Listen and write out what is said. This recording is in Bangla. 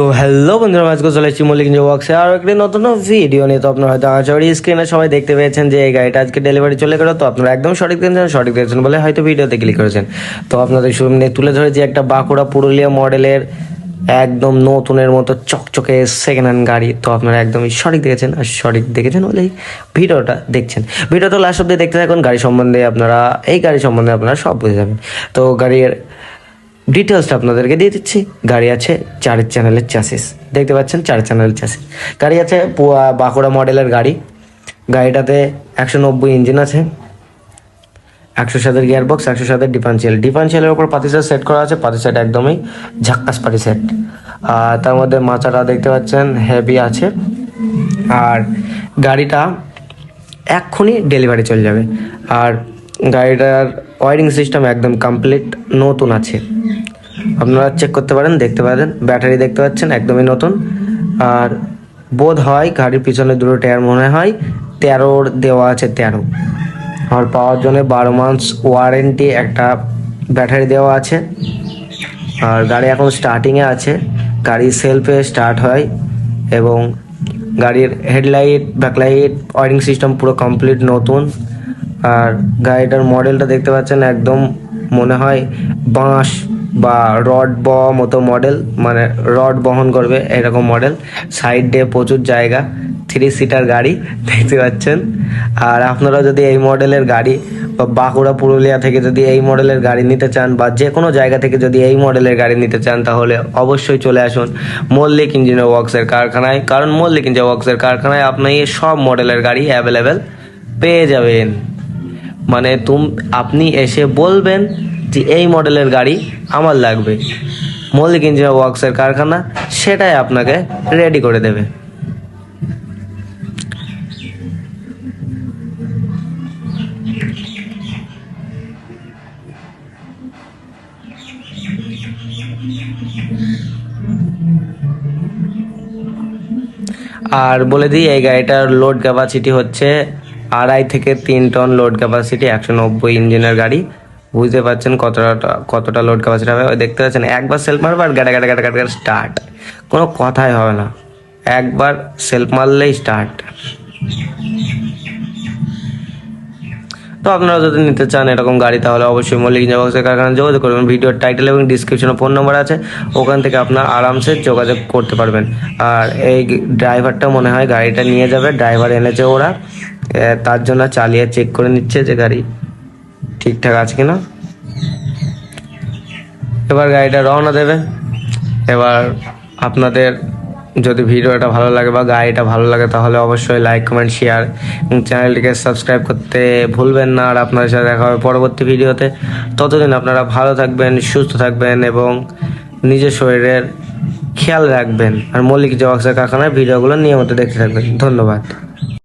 তো হ্যালো বন্ধুরা আজকে চলে এসেছি মল্লিক ওয়ার্কসে আর একটি নতুন ভিডিও নিয়ে। তো আপনারা হয়তো আচারি স্ক্রিনে সবাই দেখতে পেয়েছেন যে এই গাড়িটা আজকে ডেলিভারি চলে গেল। তো আপনারা একদম সঠিক দিয়েছেন সঠিক দিয়েছেন বলে হয়তো ভিডিওতে ক্লিক করেছেন। তো আপনাদের সামনে তুলে ধরেছি একটা বাঁকুড়া পুরুলিয়া মডেলের একদম নতুনের মতো চকচকে সেকেন্ড হ্যান্ড গাড়ি। তো আপনারা একদমই সঠিক দেখেছেন আর সঠিক দেখেছেন বলেই ভিডিওটা দেখছেন। ভিডিওটা লাস্ট অব্দি দেখতে থাকুন। গাড়ি সম্বন্ধে আপনারা, এই গাড়ি সম্বন্ধে আপনারা সব বুঝে যাবেন। তো গাড়ির ডিটেলসটা আপনাদেরকে দিয়ে দিচ্ছি। গাড়ি আছে চারের চ্যানেলের চাষিস দেখতে পাচ্ছেন চার চ্যানেলের চাষিস গাড়ি আছে বাঁকুড়া মডেলের গাড়ি। গাড়িটাতে একশো নব্বই ইঞ্জিন আছে। একশো সাতের গিয়ার বক্স একশো সাতের ডিফারেন্সিয়াল ডিফারেন্সিয়ালের ওপর পাতি সেট সেট করা আছে পাতি সেট একদমই ঝাক্কাস পাতি সেট আর তার মধ্যে মাচাটা দেখতে পাচ্ছেন হেভি আছে। আর গাড়িটা এক্ষুনি ডেলিভারি চলে যাবে। আর গাড়িটার ওয়ারিং সিস্টেম একদম কমপ্লিট নতুন আছে। আপনারা চেক করতে পারেন, দেখতে পারেন ব্যাটারি দেখতে পাচ্ছেন, একদমই নতুন। আর বোধ হয় গাড়ির পিছনে দুটো টায়ার মনে হয়, তেরোর দেওয়া আছে তেরো। আর পাওয়ার জন্য বারো মাস ওয়ারেন্টি একটা ব্যাটারি দেওয়া আছে। আর গাড়ি এখন স্টার্টিংয়ে আছে। গাড়ি সেলফে স্টার্ট হয় এবং গাড়ির হেডলাইট ব্যাকলাইট ওয়ারিং সিস্টেম পুরো কমপ্লিট নতুন। আর গাড়িটার মডেলটা দেখতে পাচ্ছেন, একদম মনে হয় বাঁশ বা রড ব মতো মডেল মানে রড বহন করবে এরকম মডেল সাইড দিয়ে প্রচুর জায়গা থ্রি সিটার গাড়ি, দেখতে পাচ্ছেন? আর আপনারা যদি এই মডেলের গাড়ি, বা বাঁকুড়া পুরুলিয়া থেকে যদি এই মডেলের গাড়ি নিতে চান, বা যে কোনো জায়গা থেকে যদি এই মডেলের গাড়ি নিতে চান, তাহলে অবশ্যই চলে আসুন মল্লিক ইঞ্জিনিয়ার ওয়ার্কসের কারখানায়। কারণ মল্লিক ইঞ্জিনিয়ার ওয়ার্কসের কারখানায় আপনি সব মডেলের গাড়ি অ্যাভেলেবেল পেয়ে যাবেন। মানে তুম, আপনি এসে বলবেন যে এই মডেলের গাড়ি আমার লাগবে। মল্লিক ইঞ্জিনিয়ার ওয়ার্কসের কারখানা, সেটাই আপনাকে রেডি করে দেবে। আর বলে দিই, এই গাড়িটার লোড ক্যাপাসিটি হচ্ছে আড়াই থেকে তিন টন লোড ক্যাপাসিটি একশো নব্বই ইঞ্জিনের গাড়ি। বুঝতে পারছেন কতটা কতটা লোড ক্যাপাসিটি হবে। দেখতে পাচ্ছেন, একবার সেলফ মারবে আর গাড়া গাড়া গাড়া গাড়া স্টার্ট কোনো কথাই হবে না। একবার সেলফ মারলেই স্টার্ট তো আপনারা যদি নিতে চান এরকম গাড়ি, তাহলে অবশ্যই মল্লিক জবাক্সের কারখানা যোগাযোগ করবেন। ভিডিওর টাইটেল এবং ডিসক্রিপশনে ফোন নম্বর আছে। ওখান থেকে আপনার আরামসে যোগাযোগ করতে পারবেন। আর এই ড্রাইভারটা মনে হয় গাড়িটা নিয়ে যাবে। ড্রাইভার এনেছে ওরা। তার জন্য চালিয়ে চেক করে নিচ্ছে যে গাড়ি ঠিকঠাক আছে কিনা? এবার গাড়িটা রওনা দেবে। এবার আপনাদের যদি ভিডিওটা ভালো লাগে বা গাড়িটা ভালো লাগে, তাহলে অবশ্যই লাইক কমেন্ট শেয়ার এবং চ্যানেলটিকে সাবস্ক্রাইব করতে ভুলবেন না। আর আপনাদের সাথে দেখা হবে পরবর্তী ভিডিওতে। ততদিন আপনারা ভালো থাকবেন, সুস্থ থাকবেন এবং নিজের শরীরের খেয়াল রাখবেন। আর মল্লিক জবাক্সের কারখানার ভিডিওগুলো নিয়মিত দেখতে থাকবেন। ধন্যবাদ।